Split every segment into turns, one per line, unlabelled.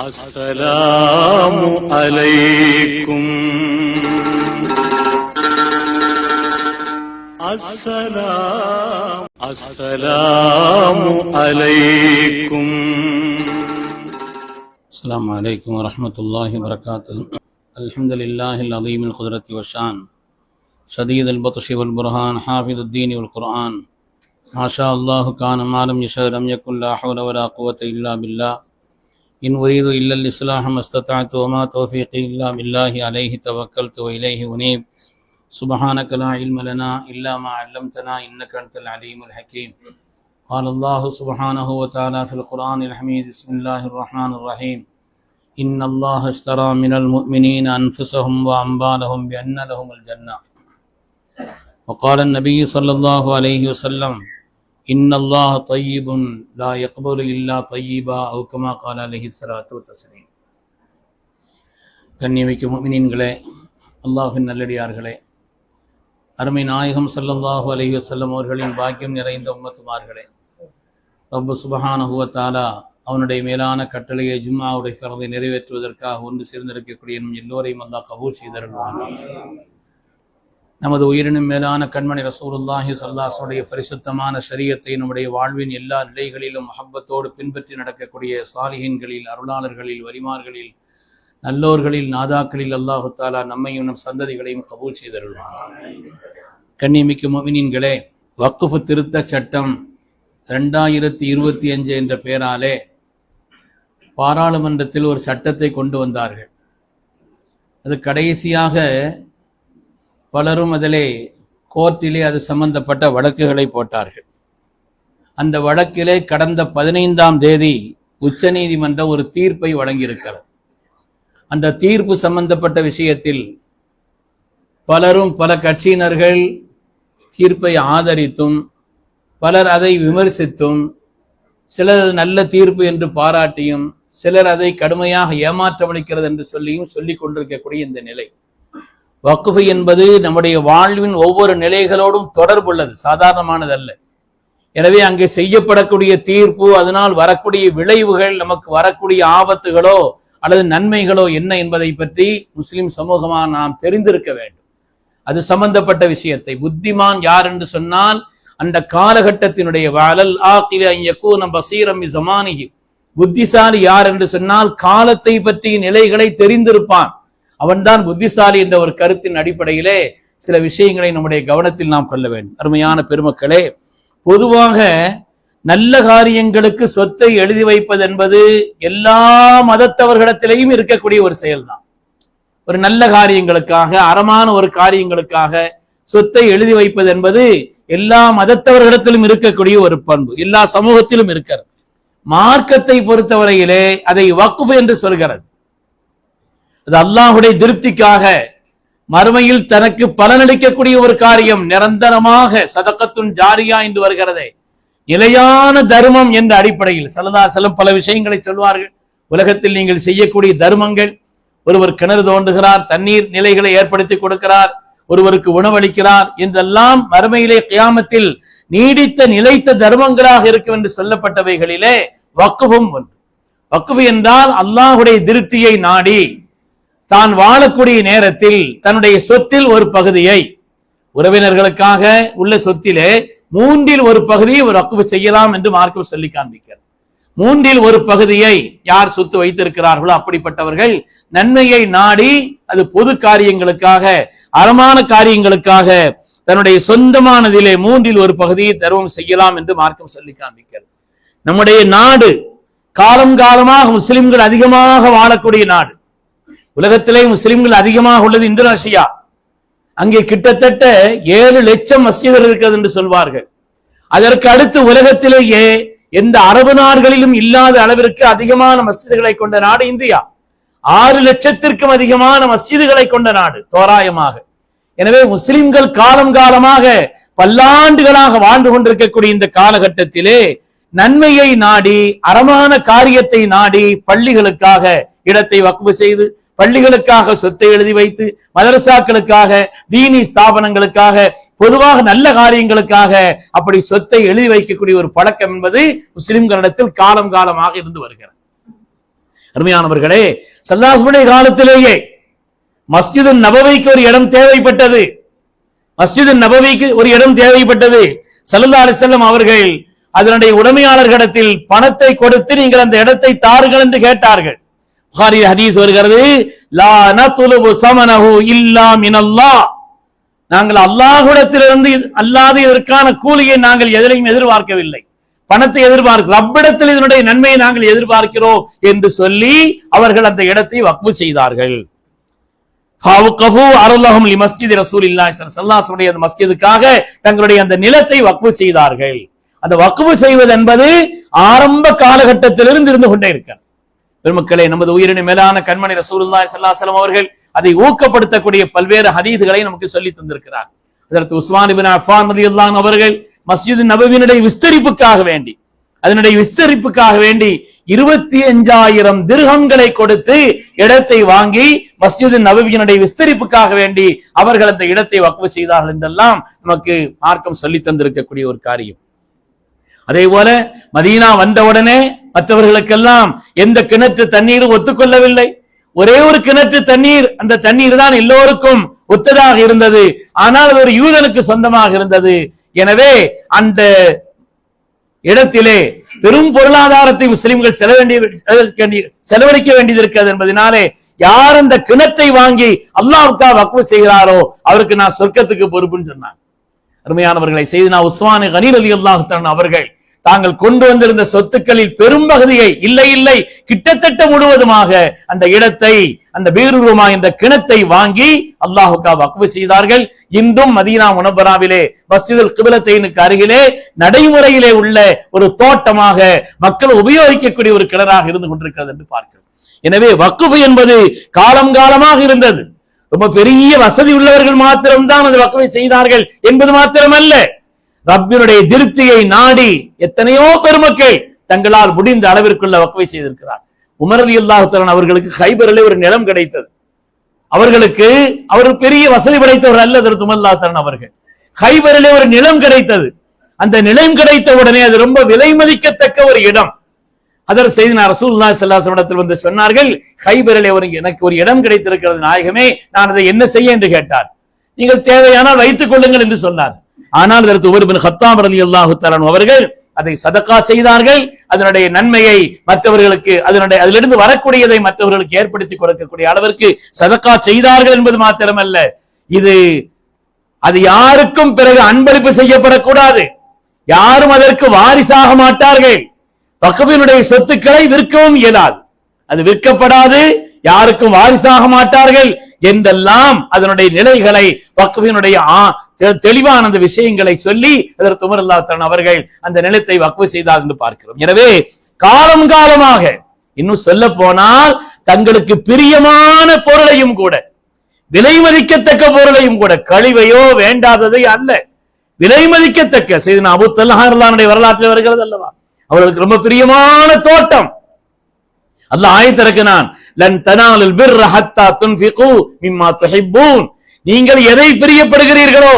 السلام عليكم. السلام السلام عليكم.
السلام عليكم ورحمة الله وبركاته. الحمد لله العظيم القدرة والشان. شديد البطش والبرهان حافظ الدين والقرآن. ما شاء الله كان ما لم يشاء لم يكن لا حول ولا قوة إلا بالله. إن أريد إلا الإصلاح ما استطعت وما توفيقي إلا بالله عليه توكلت وإليه أنيب. سبحانك لا علم لنا إلا ما علمتنا إنك أنت العليم الحكيم. قال الله سبحانه وتعالى في القرآن الحميد بسم الله الرحمن الرحيم. إن الله اشترى من المؤمنين أنفسهم وأموالهم بأن لهم الجنة. وقال النبي صلى الله عليه وسلم إن الله طيب لا يقبل إلا طيبا أو كما قال عليه الصلاة والتسليم கண்ணியமிக்க முமினின்களே அல்லாஹின் நல்லடியார்களே அருமை நாயகம் ஸல்லல்லாஹு அலைஹி வஸல்லம் அவர்களின் பாக்கியம் நிறைந்த உம்மத்துமார்களே ரப்பு சுபஹானஹு வ தஆலா அவனுடைய மேலான கட்டளையை ஜும்மாவுடைய ஃபரதை நிறைவேற்றுவதற்காக ஒன்று சேர்ந்திருக்கக்கூடிய நம் எல்லோரையும் அல்லாஹ் கபூல் செய்தருள்வான் நமது உயிரினும் மேலான கண்மணி ரசூலுல்லாஹி ஸல்லல்லாஹுடைய பரிசுத்தமான சரியத்தை நம்முடைய வாழ்வின் எல்லா நிலைகளிலும் மஹப்பத்தோடு பின்பற்றி நடக்கக்கூடிய சாலிஹின்களில் அருளாளர்களில் வரிமார்களில் நல்லோர்களில் நாதாக்களில் அல்லாஹு தாலா நம்மையும் நம் சந்ததிகளையும் கபூல் செய்தருள்வான். கண்ணியமிக்க மோமினின்களே வக்குஃபு திருத்த சட்டம் ரெண்டாயிரத்தி இருபத்தி அஞ்சு என்ற பெயராலே பாராளுமன்றத்தில் ஒரு சட்டத்தை கொண்டு வந்தார்கள். அது கடைசியாக பலரும் அதிலே கோர்ட்டிலே அது சம்பந்தப்பட்ட வழக்குகளை போட்டார்கள். அந்த வழக்கிலே கடந்த பதினைந்தாம் தேதி உச்சநீதிமன்றம் ஒரு தீர்ப்பை வழங்கியிருக்கிறது. அந்த தீர்ப்பு சம்பந்தப்பட்ட விஷயத்தில் பலரும் பல கட்சியினர்கள் தீர்ப்பை ஆதரித்தும் பலர் அதை விமர்சித்தும் சிலர் அது நல்ல தீர்ப்பு என்று பாராட்டியும் சிலர் அதை கடுமையாக ஏமாற்றமளிக்கிறது என்று சொல்லியும் சொல்லிக் கொண்டிருக்கக்கூடிய இந்த நிலை. வக்குஃபு என்பது நம்முடைய வாழ்வின் ஒவ்வொரு நிலைகளோடும் தொடர்புள்ளது சாதாரணமானதல்ல. எனவே அங்கே செய்யப்படக்கூடிய தீர்ப்பு அதனால் வரக்கூடிய விளைவுகள் நமக்கு வரக்கூடிய ஆபத்துகளோ அல்லது நன்மைகளோ என்ன என்பதை பற்றி முஸ்லிம் சமூகமாக நாம் தெரிந்திருக்க வேண்டும். அது சம்பந்தப்பட்ட விஷயத்தை. புத்திமான் யார் என்று சொன்னால் அந்த காலகட்டத்தினுடைய வாழல் ஆக்கில பசீரம் ஜமானிகி புத்திசாலி யார் என்று சொன்னால் காலத்தை பற்றிய நிலைகளை தெரிந்திருப்பான். அவன்தான் புத்திசாலி என்ற ஒரு கருத்தின் அடிப்படையிலே சில விஷயங்களை நம்முடைய கவனத்தில் நாம் கொள்ள வேண்டும். அருமையான பெருமக்களே பொதுவாக நல்ல காரியங்களுக்கு சொத்தை எழுதி வைப்பது என்பது எல்லா மதத்தவர்களிடத்திலையும் இருக்கக்கூடிய ஒரு செயல்தான். ஒரு நல்ல காரியங்களுக்காக அறமான ஒரு காரியங்களுக்காக சொத்தை எழுதி வைப்பது என்பது எல்லா மதத்தவர்களிடத்திலும் இருக்கக்கூடிய ஒரு பண்பு எல்லா சமூகத்திலும் இருக்கிறது. மார்க்கத்தை பொறுத்தவரையிலே அதை வக்குஃபு என்று சொல்கிறது. அது அல்லாஹுடைய திருப்திக்காக மறுமையில் தனக்கு பலனளிக்கக்கூடிய ஒரு காரியம் நிரந்தரமாக சதக்கத்துன் ஜாரியா என்று வருகிறதே. நிலையான தர்மம் என்ற அடிப்படையில் சலதாசலம் பல விஷயங்களை சொல்வார்கள். உலகத்தில் நீங்கள் செய்யக்கூடிய தர்மங்கள் ஒருவர் கிணறு தோண்டுகிறார் தண்ணீர் நிலைகளை ஏற்படுத்தி கொடுக்கிறார் ஒருவருக்கு உணவளிக்கிறார் என்றெல்லாம் மறுமையிலே கியாமத்தில் நீடித்த நிலைத்த தர்மங்களாக இருக்கும் என்று சொல்லப்பட்டவைகளிலே வக்குவும் ஒன்று வக்குவு என்றால் அல்லாஹுடைய திருப்தியை நாடி தான் வாழக்கூடிய நேரத்தில் தன்னுடைய சொத்தில் ஒரு பகுதியை உறவினர்களுக்காக உள்ள சொத்திலே மூன்றில் ஒரு பகுதியை ஒரு வக்குவு செய்யலாம் என்று மார்க்கம் சொல்லி காண்பிக்கிறார். மூன்றில் ஒரு பகுதியை யார் சொத்து வைத்திருக்கிறார்களோ அப்படிப்பட்டவர்கள் நன்மையை நாடி அது பொது காரியங்களுக்காக அறமான காரியங்களுக்காக தன்னுடைய சொந்தமானதிலே மூன்றில் ஒரு பகுதியை தர்மம் செய்யலாம் என்று மார்க்கம் சொல்லி காண்பிக்கிறது நம்முடைய நாடு காலம் காலமாக முஸ்லிம்கள் அதிகமாக வாழக்கூடிய நாடு. உலகத்திலே முஸ்லிம்கள் அதிகமாக உள்ளது இந்தோனேஷியா. அங்கே கிட்டத்தட்ட ஏழு லட்சம் மஸ்ஜிதுகள் இருக்கிறது என்று சொல்வார்கள். அதற்கு அடுத்து உலகத்திலேயே எந்த அரபு நாடுகளிலும் இல்லாத அளவிற்கு அதிகமான மஸ்ஜிதுகளை கொண்ட நாடு இந்தியா. ஆறு லட்சத்திற்கும் அதிகமான மஸ்ஜிதுகளை கொண்ட நாடு தோராயமாக. எனவே முஸ்லிம்கள் காலம் காலமாக பல்லாண்டுகளாக வாழ்ந்து கொண்டிருக்கக்கூடிய இந்த காலகட்டத்திலே நன்மையை நாடி அறமான காரியத்தை நாடி பள்ளிகளுக்காக இடத்தை வக்குவு செய்து பள்ளிகளுக்காக சொத்தை எழுதி வைத்து மதரசாக்களுக்காக தீனி ஸ்தாபனங்களுக்காக பொதுவாக நல்ல காரியங்களுக்காக அப்படி சொத்தை எழுதி வைக்கக்கூடிய ஒரு பழக்கம் என்பது முஸ்லிம்களிடத்தில் காலம் காலமாக இருந்து வருகிறது. அருமையானவர்களே சல்லாசுடைய காலத்திலேயே மஸ்ஜிது நபவைக்கு ஒரு இடம் தேவைப்பட்டது. மஸ்ஜிது நபவிக்கு ஒரு இடம் தேவைப்பட்டது. சல்லா அலிசல்லம் அவர்கள் அதனுடைய உடைமையாளர்களிடத்தில் பணத்தை கொடுத்து நீங்கள் அந்த இடத்தை தாருங்கள் என்று கேட்டார்கள். புகாரி ஹதீஸ் வருகிறது லா நத்லுபு சமனஹு இல்லா மினல்லாஹ் நாங்கள் அல்லாஹுடத்திலிருந்து அல்லாத இதற்கான கூலியை நாங்கள் எதிரையும் எதிர்பார்க்கவில்லை. பணத்தை எதிர்பார்க்க ரப்பிடத்தில் இதனுடைய நன்மையை நாங்கள் எதிர்பார்க்கிறோம் என்று சொல்லி அவர்கள் அந்த இடத்தை வக்பு செய்தார்கள். ஃபாவுகஃபு மஸ்ஜித் ரசூலில்லாஹி ஸல்லல்லாஹு அந்த மஸ்ஜிதுக்காக தங்களுடைய அந்த நிலத்தை வக்பு செய்தார்கள். அந்த வக்பு செய்வது என்பது ஆரம்ப காலகட்டத்திலிருந்து இருந்து கொண்டே இருக்கிறது. பெருமக்களே நமது உயிரின மேலான கண்மணி ரசூலுல்லாய் ஸல்லல்லாஹு அவர்கள் அதை ஊக்கப்படுத்தக்கூடிய பல்வேறு ஹதீதுகளை நமக்கு சொல்லி தந்திருக்கிறார். அதற்கு உஸ்மான் அஃபான் அவர்கள் மஸ்ஜித் நபவியினுடைய விஸ்தரிப்புக்காக வேண்டி அதனுடைய விஸ்தரிப்புக்காக வேண்டி இருபத்தி அஞ்சாயிரம் திருகங்களை கொடுத்து இடத்தை வாங்கி மஸ்ஜித் நபவியினுடைய விஸ்தரிப்புக்காக வேண்டி அவர்கள் அந்த இடத்தை வக்ஃபு செய்தார்கள் என்றெல்லாம் நமக்கு மார்க்கம் சொல்லி தந்திருக்கக்கூடிய ஒரு காரியம். அதே போல மதீனா வந்தவுடனே மற்றவர்களுக்கெல்லாம் எந்த கிணற்று தண்ணீரும் ஒத்துக்கொள்ளவில்லை. ஒரே ஒரு கிணற்று தண்ணீர் அந்த தண்ணீர் தான் எல்லோருக்கும் ஒத்ததாக இருந்தது. ஆனால் அது ஒரு யூதனுக்கு சொந்தமாக இருந்தது. எனவே அந்த இடத்திலே பெரும் பொருளாதாரத்தை முஸ்லிம்கள் செலவேண்டிய செலவழிக்க வேண்டியது இருக்கிறது என்பதனாலே யார் அந்த கிணத்தை வாங்கி அல்லாஹ்வுக்காக வக்ஃபு செய்கிறாரோ அவருக்கு நான் சொர்க்கத்துக்கு பொறுப்புன்னு சொன்னாங்க. அருமையானவர்களை செய்து உஸ்மான் கனீர் அலி அல்லாஹன் அவர்கள் தாங்கள் கொண்டு வந்திருந்த சொத்துக்களில் பெரும்பகுதியை இல்லை இல்லை கிட்டத்தட்ட முழுவதுமாக அந்த இடத்தை அந்த பீருருமா என்ற கிணத்தை வாங்கி அல்லாஹுக்கா வக்ஃபு செய்தார்கள். இன்றும் மதீனா முனபராவிலே மஸ்ஜிதுல் கிபிலத்தைனுக்கு அருகிலே நடைமுறையிலே உள்ள ஒரு தோட்டமாக மக்கள் உபயோகிக்கக்கூடிய ஒரு கிணறாக இருந்து கொண்டிருக்கிறது என்று பார்க்கிறோம். எனவே வக்குஃபு என்பது காலம் காலமாக இருந்தது. ரொம்ப பெரிய வசதி உள்ளவர்கள் மாத்திரம்தான் அந்த வக்குவை செய்தார்கள் என்பது மாத்திரமல்ல. ரப்பினுடைய திருப்தியை நாடி எத்தனையோ பெருமக்கள் தங்களால் முடிந்த அளவிற்குள்ள வக்குவை செய்திருக்கிறார். உமரதி அல்லாஹுத்தரன் அவர்களுக்கு ஹைபரிலே ஒரு நிலம் கிடைத்தது. அவர்களுக்கு அவர் பெரிய வசதி படைத்தவர் அல்ல திரு துமல்லாத்தரன் அவர்கள். ஹைபரிலே ஒரு நிலம் கிடைத்தது. அந்த நிலம் கிடைத்த உடனே அது ரொம்ப விலை மதிக்கத்தக்க ஒரு இடம். அதர் செய்தி நான் ரசூல்லா ஸல்லல்லாஹு வந்து சொன்னார்கள் ஹைபரிலே ஒரு எனக்கு ஒரு இடம் கிடைத்திருக்கிறது நாயகமே நான் அதை என்ன செய்ய? என்று கேட்டார். நீங்கள் தேவையானால் வைத்துக் கொள்ளுங்கள் என்று சொன்னார். ஆனால் அதற்கு ஒரு பின் ஹத்தாம் ரலியல்லாஹு தஆலா அவர்கள் அதை சதக்கா செய்தார்கள். அதனுடைய நன்மையை மற்றவர்களுக்கு அதனுடைய அதிலிருந்து வரக்கூடியதை மற்றவர்களுக்கு ஏற்படுத்தி கொடுக்கக்கூடிய அளவிற்கு சதக்கா செய்தார்கள் என்பது மாத்திரமல்ல. இது அது யாருக்கும் பிறகு அன்பளிப்பு செய்யப்படக்கூடாது. யாரும் அதற்கு வாரிசாக மாட்டார்கள். பக்கவினுடைய சொத்துக்களை விற்கவும் இயலாது. அது விற்கப்படாது யாருக்கும் வாரிசாக மாட்டார்கள் என்றெல்லாம் அதனுடைய நிலைகளை வக்குவினுடைய ஆ- தெ- தெளிவான அந்த விஷயங்களை சொல்லி அதற்கு உமர் அவர்கள் அந்த நிலத்தை வக்குவு செய்தார் என்று பார்க்கிறோம். எனவே காலம் காலமாக இன்னும் சொல்ல போனால் தங்களுக்கு பிரியமான பொருளையும் கூட விலை மதிக்கத்தக்க பொருளையும் கூட கழிவையோ வேண்டாததை அல்ல. விலை மதிக்கத்தக்க செய்தி அபு தல்லாஹுடைய வரலாற்றில் வருகிறது அல்லவா? அவர்களுக்கு ரொம்ப பிரியமான தோட்டம். அல்ல ஆயத்திறக்கினான் லன் துன்ஃபிகு மிம்மா துஹிப்பூன். நீங்கள் எதை பிரியப்படுகிறீர்களோ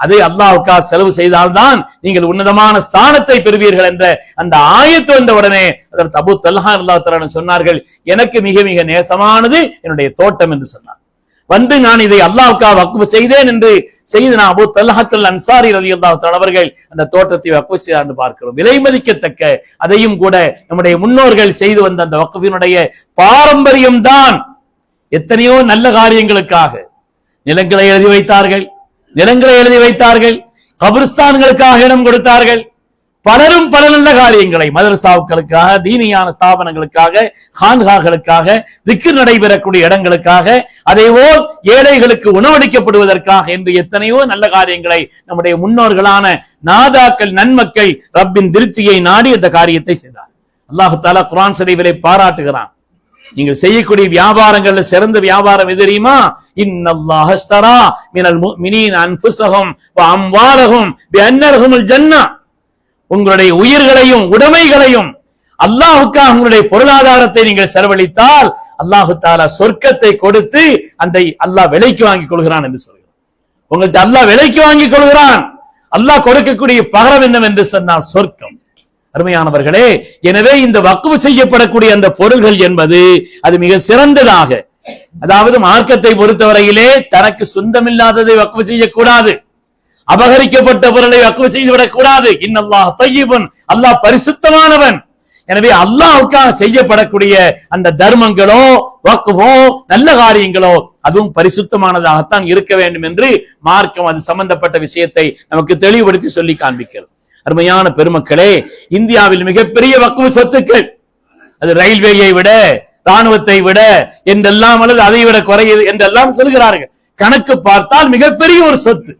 அதை அல்லாவுக்கா செலவு செய்தால்தான் நீங்கள் உன்னதமான ஸ்தானத்தை பெறுவீர்கள் என்ற அந்த ஆயத்து வந்த உடனே அதற்கு அபு தல்ஹா அல்லாஹ் தஆலா சொன்னார்கள் எனக்கு மிக மிக நேசமானது என்னுடைய தோட்டம் என்று சொன்னார். வந்து நான் இதை அல்லாவுக்காக வக்குவு செய்தேன் என்று செய்து நான் அபு தல்ஹத்துல் அன்சாரி ரதி தஆலா அவர்கள் அந்த தோட்டத்தை வக்ஃபு செய்தார் என்று பார்க்கிறோம். விலை மதிக்கத்தக்க அதையும் கூட நம்முடைய முன்னோர்கள் செய்து வந்த அந்த வக்குவினுடைய பாரம்பரியம் தான் எத்தனையோ நல்ல காரியங்களுக்காக. நிலங்களை எழுதி வைத்தார்கள் நிலங்களை எழுதி வைத்தார்கள் கபிரிஸ்தான்களுக்காக இடம் கொடுத்தார்கள். பலரும் பல நல்ல காரியங்களை மதரசாவுக்களுக்காக தீனியான ஸ்தாபனங்களுக்காக ஹான்காகளுக்காக திக்கு நடைபெறக்கூடிய இடங்களுக்காக அதேபோல் ஏழைகளுக்கு உணவளிக்கப்படுவதற்காக என்று எத்தனையோ நல்ல காரியங்களை நம்முடைய முன்னோர்களான நாதாக்கள் நன்மக்கள் ரப்பின் திருப்தியை நாடி அந்த காரியத்தை செய்தார். அல்லாஹு தாலா குரான் ஷரீஃபிலே பாராட்டுகிறான். நீங்கள் செய்யக்கூடிய வியாபாரங்கள்ல சிறந்த வியாபாரம் எது தெரியுமா? இன்னல்லாஹ மினல் முஃமினீன் அன்ஃபுஸஹும் வ அம்வாலஹும் பிஅன்னலஹுமுல் ஜன்னா. உங்களுடைய உயிர்களையும் உடைமைகளையும் அல்லாஹுக்காக உங்களுடைய பொருளாதாரத்தை நீங்கள் செலவழித்தால் அல்லாஹு தாலா சொர்க்கத்தை கொடுத்து அந்த அல்லாஹ் விலைக்கு வாங்கிக் கொள்கிறான் என்று சொல்கிறான். உங்கள்கிட்ட அல்லாஹ் விலைக்கு வாங்கிக் கொள்கிறான். அல்லாஹ் கொடுக்கக்கூடிய பகரம் என்னவென்று சொன்னால் சொர்க்கம். அருமையானவர்களே எனவே இந்த வக்குவு செய்யப்படக்கூடிய அந்த பொருள்கள் என்பது அது மிக சிறந்ததாக அதாவது மார்க்கத்தை பொறுத்தவரையிலே தனக்கு சொந்தமில்லாததை வக்குவு செய்யக்கூடாது. அபகரிக்கப்பட்ட பொருளை வக்குவு செய்துவிடக் கூடாது இன்னல்லாஹ் தையீபன் அல்லாஹ் பரிசுத்தமானவன். எனவே அல்லாஹ்வுக்காக செய்யப்படக்கூடிய அந்த தர்மங்களோ வக்குவோ நல்ல காரியங்களோ அதுவும் பரிசுத்தமானதாகத்தான் இருக்க வேண்டும் என்று மார்க்கம் அது சம்பந்தப்பட்ட விஷயத்தை நமக்கு தெளிவுபடுத்தி சொல்லி காண்பிக்கிறது. அருமையான பெருமக்களே இந்தியாவில் மிகப்பெரிய வக்குவ சொத்துக்கள். அது ரயில்வேயை விட ராணுவத்தை விட என்றெல்லாம் அல்லது அதை விட குறையுது என்றெல்லாம் சொல்கிறார்கள். கணக்கு பார்த்தால் மிகப்பெரிய ஒரு சொத்து.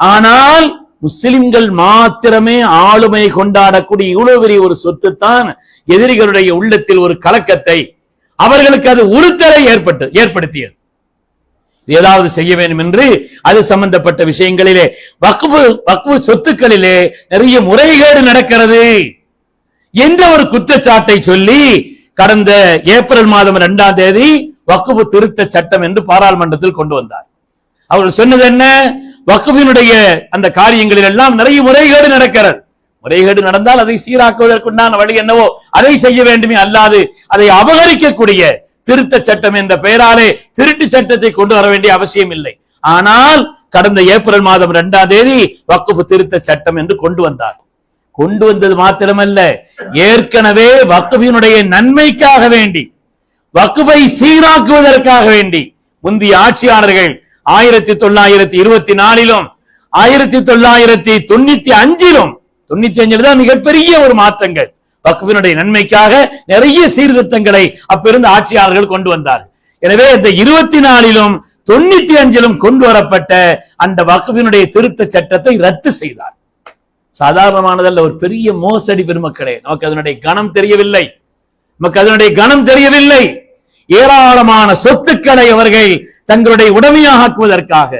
ஆனால் முஸ்லிம்கள் மாத்திரமே ஆளுமை கொண்டாடக்கூடிய இவ்வளவு பெரிய ஒரு சொத்து தான் எதிரிகளுடைய உள்ளத்தில் ஒரு கலக்கத்தை அவர்களுக்கு அது உறுத்தலை ஏற்பட்டு ஏற்படுத்தியது. ஏதாவது செய்ய வேண்டும் என்று அது சம்பந்தப்பட்ட விஷயங்களிலே வக்ஃபு வக்ஃபு சொத்துக்களிலே நிறைய முறைகேடு நடக்கிறது. என்ற ஒரு குற்றச்சாட்டை சொல்லி கடந்த ஏப்ரல் மாதம் இரண்டாம் தேதி வக்குவு திருத்த சட்டம் என்று பாராளுமன்றத்தில் கொண்டு வந்தார். அவர்கள் சொன்னது என்ன? வக்குவினுடைய அந்த காரியங்களில் எல்லாம் நிறைய முறைகேடு நடக்கிறது. முறைகேடு நடந்தால் அதை சீராக்குவதற்குண்டான வழி என்னவோ அதை செய்ய வேண்டுமே அல்லாது அதை அபகரிக்கக்கூடிய திருத்த சட்டம் என்ற பெயராலே திருட்டு சட்டத்தை கொண்டு வர வேண்டிய அவசியம் இல்லை. ஆனால் கடந்த ஏப்ரல் மாதம் இரண்டாம் தேதி வக்குஃபு திருத்த சட்டம் என்று கொண்டு வந்தார். கொண்டு வந்தது மாத்திரமல்ல ஏற்கனவே வக்குஃபினுடைய நன்மைக்காக வேண்டி வக்குஃபை சீராக்குவதற்காக வேண்டி முந்தைய ஆட்சியாளர்கள் ஆயிரத்தி தொள்ளாயிரத்தி இருபத்தி நாலிலும் ஆயிரத்தி தொள்ளாயிரத்தி தொண்ணூத்தி அஞ்சிலும் தொண்ணூத்தி அஞ்சில் தான் மிகப்பெரிய ஒரு மாற்றங்கள். வக்குஃபினுடைய நன்மைக்காக நிறைய சீர்திருத்தங்களை அப்பிருந்து ஆட்சியாளர்கள் கொண்டு வந்தார் எனவே இந்த இருபத்தி நாலிலும் தொண்ணூத்தி அஞ்சிலும் கொண்டு வரப்பட்ட அந்த வக்குஃபினுடைய திருத்த சட்டத்தை ரத்து செய்தார். சாதாரணமானதல்ல ஒரு பெரிய மோசடி பெருமக்களே. நமக்கு அதனுடைய கணம் தெரியவில்லை. நமக்கு அதனுடைய கணம் தெரியவில்லை. ஏராளமான சொத்துக்களை அவர்கள் தங்களுடைய உடமையாக ஆக்குவதற்காக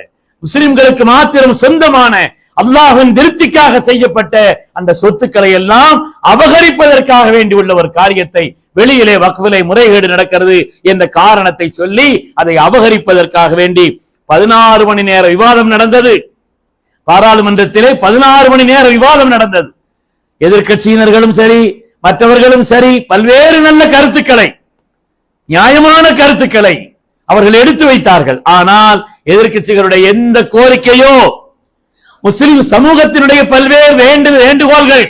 முஸ்லிம்களுக்கு மாத்திரம் சொந்தமான அல்லாஹின் திருப்திக்காக செய்யப்பட்ட அந்த சொத்துக்களை எல்லாம் அபகரிப்பதற்காக வேண்டியுள்ள ஒரு காரியத்தை வெளியிலே வக்ஃபிலே முறைகேடு நடக்கிறது என்ற காரணத்தை சொல்லி அதை அபகரிப்பதற்காக வேண்டி பதினாறு மணி நேர விவாதம் நடந்தது. பாராளுமன்றத்திலே பதினாறு மணி நேர விவாதம் நடந்தது. எதிர்க்கட்சியினர்களும் சரி மற்றவர்களும் சரி பல்வேறு நல்ல கருத்துக்களை நியாயமான கருத்துக்களை அவர்கள் எடுத்து வைத்தார்கள். ஆனால் எதிர்க்கட்சிகளுடைய எந்த கோரிக்கையோ முஸ்லிம் சமூகத்தினுடைய பல்வேறு வேண்டு வேண்டுகோள்கள்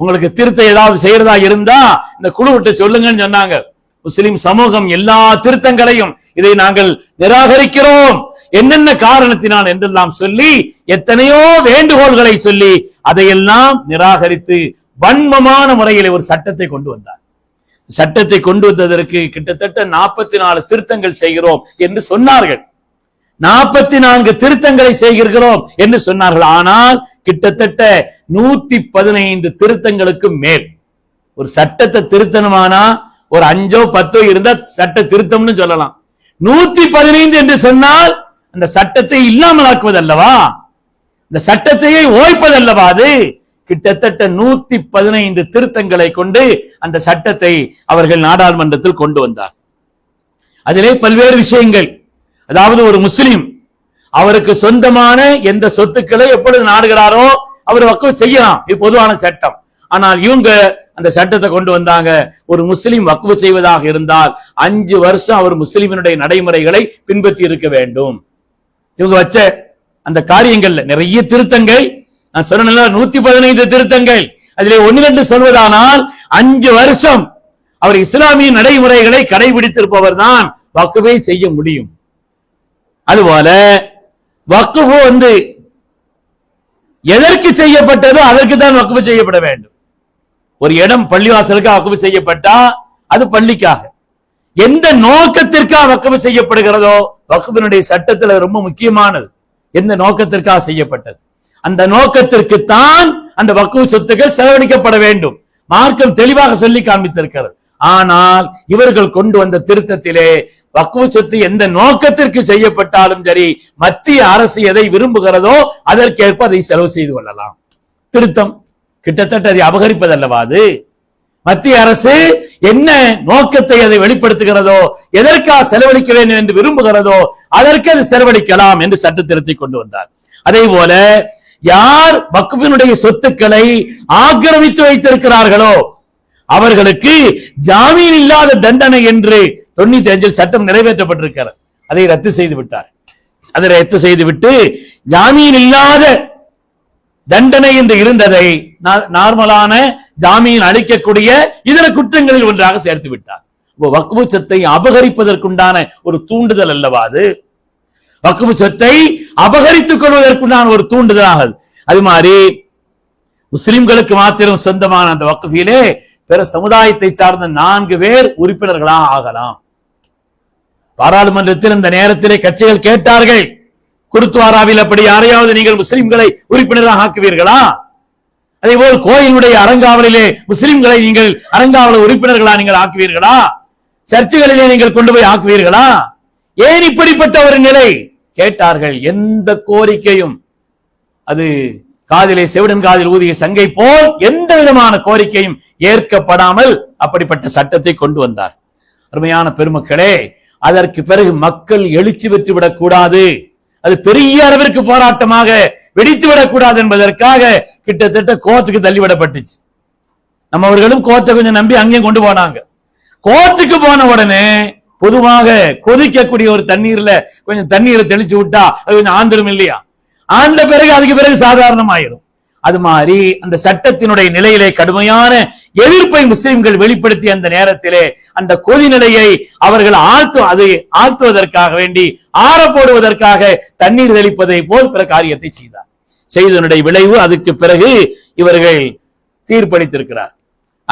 உங்களுக்கு திருத்த ஏதாவது செய்யறதா இருந்தா இந்த குழு விட்டு சொல்லுங்கன்னு சொன்னாங்க. முஸ்லிம் சமூகம் எல்லா திருத்தங்களையும் இதை நாங்கள் நிராகரிக்கிறோம். என்னென்ன காரணத்தினால் என்றெல்லாம் சொல்லி எத்தனையோ வேண்டுகோள்களை சொல்லி அதையெல்லாம் நிராகரித்து வன்மமான முறையில் ஒரு சட்டத்தை கொண்டு வந்தார். சட்டத்தை கொண்டு வந்ததற்கு கிட்டத்தட்ட நாற்பத்தி நாலு திருத்தங்கள் செய்கிறோம் என்று சொன்னார்கள். நாற்பத்தி நான்கு திருத்தங்களை செய்கிறோம் என்று சொன்னார்கள். ஆனால் கிட்டத்தட்ட நூத்தி பதினைந்து திருத்தங்களுக்கு மேல். ஒரு சட்டத்தை திருத்தணுமானா ஒரு அஞ்சோ பத்தோ இருந்தா சட்ட திருத்தம்னு சொல்லலாம். நூத்தி பதினைந்து என்று சொன்னால் அந்த சட்டத்தை இல்லாமலாக்குவது அல்லவா இந்த சட்டத்தையே ஓய்ப்பதல்லவா அது? கிட்டத்தட்ட நூத்தி பதினைந்து திருத்தங்களை கொண்டு அந்த சட்டத்தை அவர்கள் நாடாளுமன்றத்தில் கொண்டு வந்தார். அதிலே பல்வேறு விஷயங்கள். அதாவது ஒரு முஸ்லிம் அவருக்கு சொந்தமான எந்த சொத்துக்களை எப்பொழுது நாடுகிறாரோ அவர் வக்குவ செய்யலாம். இது பொதுவான சட்டம். ஆனால் இவங்க அந்த சட்டத்தை கொண்டு வந்தாங்க. ஒரு முஸ்லிம் வக்குவு செய்வதாக இருந்தால் அஞ்சு வருஷம் அவர் முஸ்லிமினுடைய நடைமுறைகளை பின்பற்றி இருக்க வேண்டும். இவங்க வச்ச அந்த காரியங்கள்ல நிறைய திருத்தங்கள் நான் சொன்ன நூத்தி பதினைந்து திருத்தங்கள். அதிலே ஒன்னு ரெண்டு சொல்வதானால் அஞ்சு வருஷம் அவர் இஸ்லாமிய நடைமுறைகளை கடைபிடித்திருப்பவர் தான் வக்குவை செய்ய முடியும். அதுபோல வக்குவு வந்து எதற்கு செய்யப்பட்டதோ அதற்கு தான் வக்குவு செய்யப்பட வேண்டும். ஒரு இடம் பள்ளிவாசலுக்கு வக்குவு செய்யப்பட்டா அது பள்ளிக்காக. எந்த நோக்கத்திற்காக வக்குவு செய்யப்படுகிறதோ வக்குவினுடைய சட்டத்துல ரொம்ப முக்கியமானது. எந்த நோக்கத்திற்காக செய்யப்பட்டது? அந்த நோக்கத்திற்கு தான் அந்த வக்குவ சொத்துக்கள் செலவழிக்கப்பட வேண்டும். மார்க்கம் தெளிவாக சொல்லி காண்பித்திருக்கிறது. ஆனால் இவர்கள் கொண்டு வந்த திருத்தத்திலே வக்குவ சொத்து எந்த நோக்கத்திற்கு செய்யப்பட்டாலும் சரி மத்திய அரசு எதை விரும்புகிறதோ அதற்கேற்ப அதை செலவு செய்து கொள்ளலாம். திருத்தம் கிட்டத்தட்ட அதை அபகரிப்பதல்லவா அது? மத்திய அரசு என்ன நோக்கத்தை அதை வெளிப்படுத்துகிறதோ எதற்காக செலவழிக்க வேண்டும் என்று விரும்புகிறதோ அதற்கு அது செலவழிக்கலாம் என்று சட்ட திருத்தி கொண்டு வந்தார். அதே போல யார் வக்ஃபினுடைய சொத்துக்களை ஆக்கிரமித்து வைத்திருக்கிறார்களோ அவர்களுக்கு ஜாமீன் இல்லாத தண்டனை என்று தொண்ணூத்தி அஞ்சில் சட்டம் நிறைவேற்றப்பட்டிருக்கிறது. அதை ரத்து செய்து விட்டார். அதை ரத்து செய்து விட்டு ஜாமீன் இல்லாத தண்டனை என்று இருந்ததை நார்மலான ஜாமீன் அளிக்கக்கூடிய இதர குற்றங்களில் ஒன்றாக சேர்த்து விட்டார். இப்போ சத்தை சொத்தை அபகரிப்பதற்குண்டான ஒரு தூண்டுதல் அல்லவா அது? வக்ஃபு சொத்தை அபகரித்துக் கொள்வதற்குண்டான ஒரு தூண்டுதலாக அது. மாதிரி முஸ்லிம்களுக்கு மாத்திரம் சொந்தமான அந்த வக்குஃபிலே பிற சமுதாயத்தை சார்ந்த நான்கு பேர் உறுப்பினர்களாக ஆகலாம். பாராளுமன்றத்தில் இந்த நேரத்திலே கட்சிகள் கேட்டார்கள் குருத்வாராவில் அப்படி யாரையாவது நீங்கள் முஸ்லிம்களை உறுப்பினராக ஆக்குவீர்களா? அதே போல் கோயிலுடைய அறங்காவலிலே முஸ்லிம்களை நீங்கள் அரங்காவல உறுப்பினர்களா நீங்கள் ஆக்குவீர்களா? சர்ச்சுகளிலே நீங்கள் கொண்டு போய் ஆக்குவீர்களா? ஏன் இப்படிப்பட்ட ஒரு நிலை? கேட்டார்கள் எந்த கோரிக்கையும். அது காதிலே செவிடன் காதில் ஊதிய சங்கை போல் எந்த விதமான கோரிக்கையும் ஏற்கப்படாமல் அப்படிப்பட்ட சட்டத்தை கொண்டு வந்தார். அருமையான பெருமக்களே அதற்கு பிறகு மக்கள் எழுச்சி பெற்றுவிடக் விடக்கூடாது. அது பெரிய அளவிற்கு போராட்டமாக வெடித்து விடக்கூடாது என்பதற்காக கிட்டத்தட்ட கோத்துக்கு தள்ளிவிடப்பட்டுச்சு. நம்மவர்களும் கோத்தை கொஞ்சம் நம்பி அங்கேயும் கொண்டு போனாங்க. கோத்துக்கு போன உடனே பொதுவாக கொதிக்கக்கூடிய ஒரு தண்ணீர்ல கொஞ்சம் தண்ணீரை தெளிச்சு விட்டா அது கொஞ்சம் ஆந்திரம் இல்லையா? ஆந்த பிறகு அதுக்கு பிறகு சாதாரணமாயிரும். அது மாதிரி அந்த சட்டத்தினுடைய நிலையிலே கடுமையான எதிர்ப்பை முஸ்லிம்கள் வெளிப்படுத்திய அந்த நேரத்திலே அந்த கொதிநிலையை அவர்கள் ஆழ்த்து அதை ஆழ்த்துவதற்காக வேண்டி ஆற போடுவதற்காக தண்ணீர் தெளிப்பதை போல் பிற காரியத்தை செய்தார். செய்தனுடைய விளைவு அதுக்கு பிறகு இவர்கள் தீர்ப்பளித்திருக்கிறார்.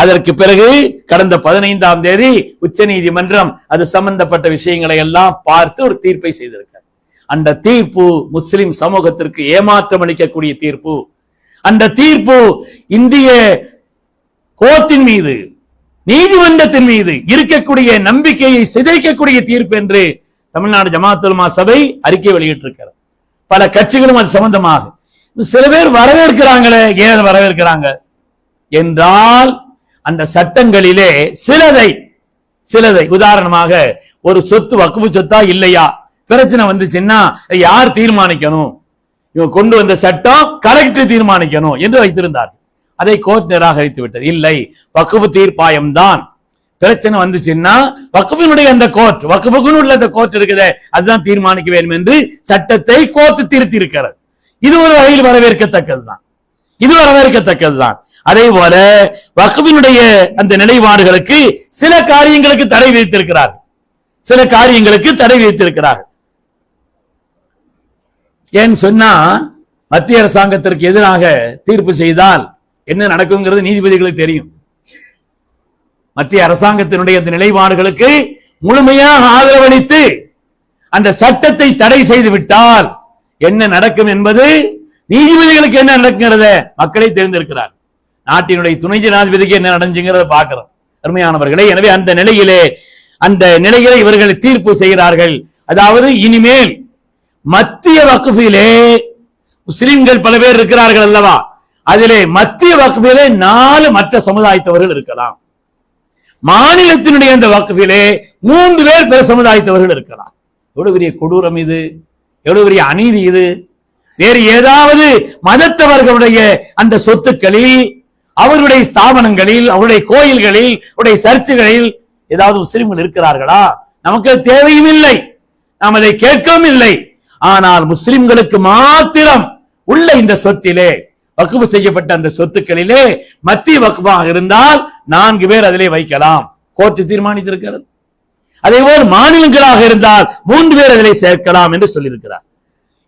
அதற்கு பிறகு கடந்த பதினைந்தாம் தேதி உச்ச நீதிமன்றம் அது சம்பந்தப்பட்ட விஷயங்களை எல்லாம் பார்த்து ஒரு தீர்ப்பை செய்திருக்கார். அந்த தீர்ப்பு முஸ்லிம் சமூகத்திற்கு ஏமாற்றம் அளிக்கக்கூடிய தீர்ப்பு. அந்த தீர்ப்பு இந்திய கோத்தின் மீது நீதிமன்றத்தின் மீது இருக்கக்கூடிய நம்பிக்கையை சிதைக்கக்கூடிய தீர்ப்பு என்று தமிழ்நாடு ஜமாத்துல்மா சபை அறிக்கை வெளியிட்டிருக்கிறது. பல கட்சிகளும் அது சம்பந்தமாக. சில பேர் வரவேற்கிறாங்களே ஏன் அதை வரவேற்கிறாங்க? என்றால் அந்த சட்டங்களிலே சிலதை சிலதை. உதாரணமாக ஒரு சொத்து வக்குவு சொத்தா இல்லையா? பிரச்சனை வந்துச்சுன்னா யார் தீர்மானிக்கணும்? இவங்க கொண்டு வந்த சட்டம் கலெக்டர் தீர்மானிக்கணும் என்று வைத்திருந்தார் அதை கோர்ட் நிராகரித்து விட்டது. இல்லை வக்குவு தீர்ப்பாயம் தான் பிரச்சனை வந்துச்சுன்னா வக்குவினுடைய அந்த கோர்ட் வக்குவுக்குன்னு உள்ள அந்த கோர்ட் இருக்குதே. அதுதான் தீர்மானிக்க வேண்டும் என்று சட்டத்தை கோர்ட் திருத்தி இருக்கிறது இது ஒரு வகையில் வரவேற்கத்தக்கது தான் இது வரவேற்கத்தக்கது தான் அதே போல வக்குவினுடைய அந்த நிலைப்பாடுகளுக்கு சில காரியங்களுக்கு தடை விதித்திருக்கிறார். சில காரியங்களுக்கு தடை விதித்திருக்கிறார். ஏன்னு சொன்னா மத்திய அரசாங்கத்திற்கு எதிராக தீர்ப்பு செய்தால் என்ன நடக்குங்கிறது நீதிபதிகளுக்கு தெரியும். மத்திய அரசாங்கத்தினுடைய அந்த நிலைப்பாடுகளுக்கு முழுமையாக ஆதரவளித்து அந்த சட்டத்தை தடை செய்து விட்டால் என்ன நடக்கும் என்பது நீதிபதிகளுக்கு என்ன நடக்குங்கிறத மக்களை தெரிந்திருக்கிறார். நாட்டினுடைய துணை ஜனாதிபதிக்கு என்ன நடந்துங்கிறத பார்க்கிறோம். அருமையானவர்களே எனவே அந்த நிலையிலே அந்த நிலையிலே இவர்கள் தீர்ப்பு செய்கிறார்கள். அதாவது இனிமேல் மத்திய வக்குஃபிலே முஸ்லிம்கள் பல பேர் இருக்கிறார்கள் அல்லவா? அதிலே மத்திய வக்குஃபிலே நாலு மற்ற சமுதாயத்தவர்கள் இருக்கலாம். மாநிலத்தினுடைய அந்த வக்குஃபிலே மூன்று பேர் பிற சமுதாயத்தவர்கள் இருக்கலாம். எவ்வளவு பெரிய கொடூரம் இது? எவ்வளவு பெரிய அநீதி இது? வேறு ஏதாவது மதத்தவர்களுடைய அந்த சொத்துக்களில் அவருடைய ஸ்தாபனங்களில் அவருடைய கோயில்களில் அவருடைய சர்ச்சுகளில் ஏதாவது முஸ்லிம்கள் இருக்கிறார்களா? நமக்கு தேவையும் இல்லை. நாம் அதை கேட்கவும் இல்லை. ஆனால் முஸ்லிம்களுக்கு மாத்திரம் உள்ள இந்த சொத்திலே வக்குவு செய்யப்பட்ட அந்த சொத்துக்களிலே மத்திய வக்குவாக இருந்தால் நான்கு பேர் அதிலே வைக்கலாம். கோர்ட்டு தீர்மானித்திருக்கிறது. அதே போல் மாநிலங்களாக இருந்தால் மூன்று பேர் அதிலே சேர்க்கலாம் என்று சொல்லியிருக்கிறார்.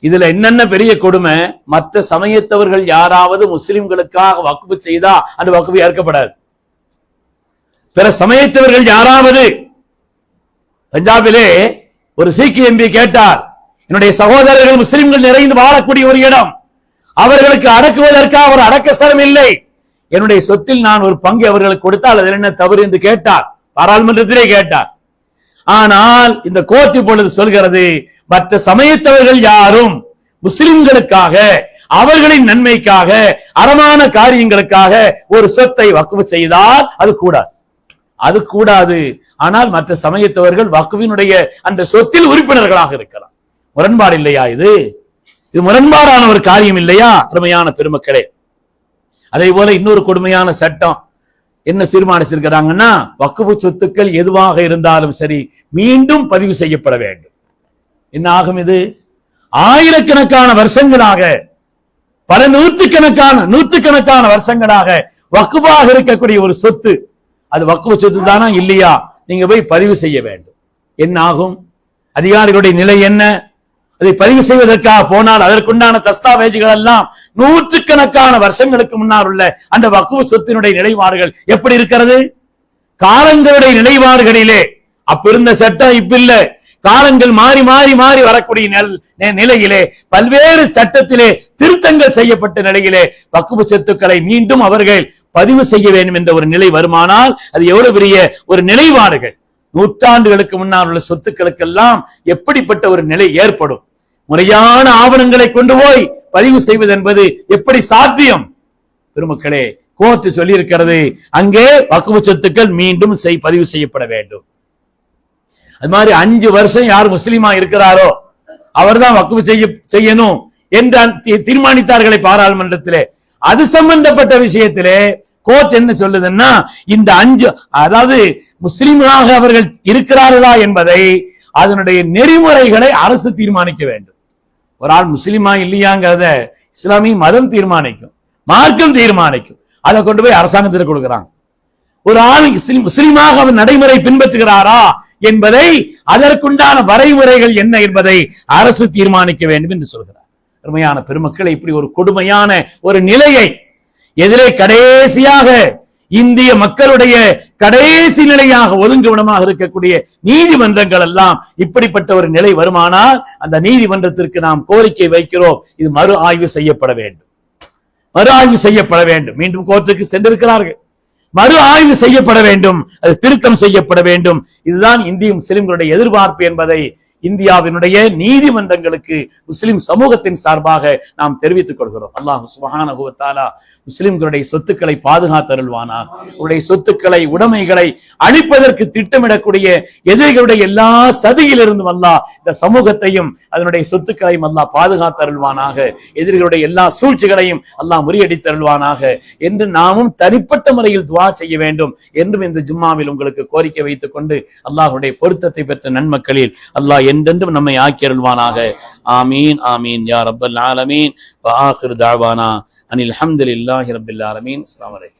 இதுல என்னென்ன பெரிய கொடுமை? மற்ற சமயத்தவர்கள் யாராவது முஸ்லிம்களுக்காக வக்குப்பு செய்தா அந்த வக்குப்பு ஏற்கப்படாது. பிற சமயத்தவர்கள் யாராவது பஞ்சாபிலே ஒரு சீக்கிய எம்பி கேட்டார் என்னுடைய சகோதரர்கள் முஸ்லிம்கள் நிறைந்து வாழக்கூடிய ஒரு இடம். அவர்களுக்கு அடக்குவதற்காக ஒரு அடக்க இல்லை. என்னுடைய சொத்தில் நான் ஒரு பங்கு அவர்களுக்கு கொடுத்தால் அது என்ன தவறு? என்று கேட்டார். பாராளுமன்றத்திலே கேட்டார். ஆனால் இந்த கோத்தி பொழுது சொல்கிறது மற்ற சமயத்தவர்கள் யாரும் முஸ்லிம்களுக்காக அவர்களின் நன்மைக்காக அறமான காரியங்களுக்காக ஒரு சொத்தை வக்குவு செய்தால் அது கூடாது. அது கூடாது. ஆனால் மற்ற சமயத்தவர்கள் வக்குவினுடைய அந்த சொத்தில் உறுப்பினர்களாக இருக்கலாம். முரண்பாடு இல்லையா இது? இது முரண்பாடான ஒரு காரியம் இல்லையா? அருமையான பெருமக்களே. அதே போல இன்னொரு கொடுமையான சட்டம். என்ன தீர்மானிச்சிருக்கிறாங்கன்னா வக்குவு சொத்துக்கள் எதுவாக இருந்தாலும் சரி மீண்டும் பதிவு செய்யப்பட வேண்டும். என்ன ஆகும் இது? ஆயிரக்கணக்கான வருஷங்களாக பல நூற்றுக்கணக்கான நூற்றுக்கணக்கான வருஷங்களாக வக்குவாக இருக்கக்கூடிய ஒரு சொத்து அது வக்குவ சொத்து தானா இல்லையா? நீங்க போய் பதிவு செய்ய வேண்டும். என்ன ஆகும்? அதிகாரிகளுடைய நிலை என்ன? அதை பதிவு செய்வதற்காக போனால் அதற்குண்டான தஸ்தாவேஜுகள் எல்லாம் நூற்றுக்கணக்கான வருஷங்களுக்கு முன்னால் உள்ள அந்த வக்குவ சொத்தினுடைய நிலைவாறுகள் எப்படி இருக்கிறது? காலங்களுடைய நிலைவாறுகளிலே அப்ப இருந்த சட்டம் இப்ப இல்ல காலங்கள் மாறி மாறி மாறி வரக்கூடிய நெல்- நிலையிலே பல்வேறு சட்டத்திலே திருத்தங்கள் செய்யப்பட்ட நிலையிலே வக்குவு சொத்துக்களை மீண்டும் அவர்கள் பதிவு செய்ய வேண்டும் என்ற ஒரு நிலை வருமானால் அது எவ்வளவு பெரிய ஒரு நிலைவாறுகள் நூற்றாண்டுகளுக்கு முன்னால் உள்ள சொத்துக்களுக்கெல்லாம் எப்படிப்பட்ட ஒரு நிலை ஏற்படும்? முறையான ஆவணங்களை கொண்டு போய் பதிவு செய்வது என்பது எப்படி சாத்தியம்? பெருமக்களே கோர்ட் சொல்லி இருக்கிறது அங்கே வக்குவு சொத்துக்கள் மீண்டும் செய் பதிவு செய்யப்பட வேண்டும். அது மாதிரி அஞ்சு வருஷம் யார் முஸ்லீமா இருக்கிறாரோ அவர்தான் வக்குவு செய்ய செய்யணும் என்று தீர்மானித்தார்களை பாராளுமன்றத்திலே. அது சம்பந்தப்பட்ட விஷயத்திலே கோர்ட் என்ன சொல்லுதுன்னா இந்த அஞ்சு அதாவது முஸ்லீம்களாக அவர்கள் இருக்கிறார்களா என்பதை அதனுடைய நெறிமுறைகளை அரசு தீர்மானிக்க வேண்டும். ஒரு ஆள் முஸ்லீமா இல்லையாங்கிறத இஸ்லாமிய மதம் தீர்மானிக்கும் மார்க்கம் தீர்மானிக்கும். அதை கொண்டு போய் அரசாங்கத்தில் கொடுக்கறாங்க. ஒரு ஆள் இஸ்லிம் முஸ்லிமாக அவர் நடைமுறை பின்பற்றுகிறாரா என்பதை அதற்குண்டான வரைமுறைகள் என்ன என்பதை அரசு தீர்மானிக்க வேண்டும் என்று சொல்கிறார். பெருமையான பெருமக்களை இப்படி ஒரு கொடுமையான ஒரு நிலையை எதிரே கடைசியாக இந்திய மக்களுடைய கடைசி நிலையாக ஒதுங்குவிடமாக இருக்கக்கூடிய நீதிமன்றங்கள் எல்லாம் இப்படிப்பட்ட ஒரு நிலை வருமானால் அந்த நீதிமன்றத்திற்கு நாம் கோரிக்கை வைக்கிறோம். இது மறு ஆய்வு செய்யப்பட வேண்டும். மறு ஆய்வு செய்யப்பட வேண்டும். மீண்டும் கோர்ட்டுக்கு சென்றிருக்கிறார்கள். மறு ஆய்வு செய்யப்பட வேண்டும். அது திருத்தம் செய்யப்பட வேண்டும். இதுதான் இந்திய முஸ்லிம்களுடைய எதிர்பார்ப்பு என்பதை இந்தியாவினுடைய நீதிமன்றங்களுக்கு முஸ்லிம் சமூகத்தின் சார்பாக நாம் தெரிவித்துக் கொள்கிறோம். அல்லாஹ் சுபஹானஹு முஸ்லிம்களுடைய சொத்துக்களை பாதுகாத்தருள்வானா உடைய சொத்துக்களை உடைமைகளை அழிப்பதற்கு திட்டமிடக்கூடிய எதிரிகளுடைய எல்லா சதியிலிருந்தும் அல்லாஹ் இந்த சமூகத்தையும் அதனுடைய சொத்துக்களையும் அல்லாஹ் பாதுகாத்தருள்வானாக. எதிரிகளுடைய எல்லா சூழ்ச்சிகளையும் அல்லாஹ் முறியடித்தருள்வானாக. என்று நாமும் தனிப்பட்ட முறையில் துவா செய்ய வேண்டும் என்றும் இந்த ஜும்மாவில் உங்களுக்கு கோரிக்கை வைத்துக் கொண்டு அல்லாஹுடைய பொருத்தத்தை பெற்ற நன்மக்களில் அல்லாஹ் என்றென்றும் நம்மை ஆக்கியருள்வானாக. ஆமீன் ஆமீன் யா ரப்பல் ஆலமீன். வாஹிர் ஆகிரு தாவானா. அனில் அஹமதுல்லாஹி ரபில் ஆலமீன். அஸ்ஸலாமு வலைக்கம்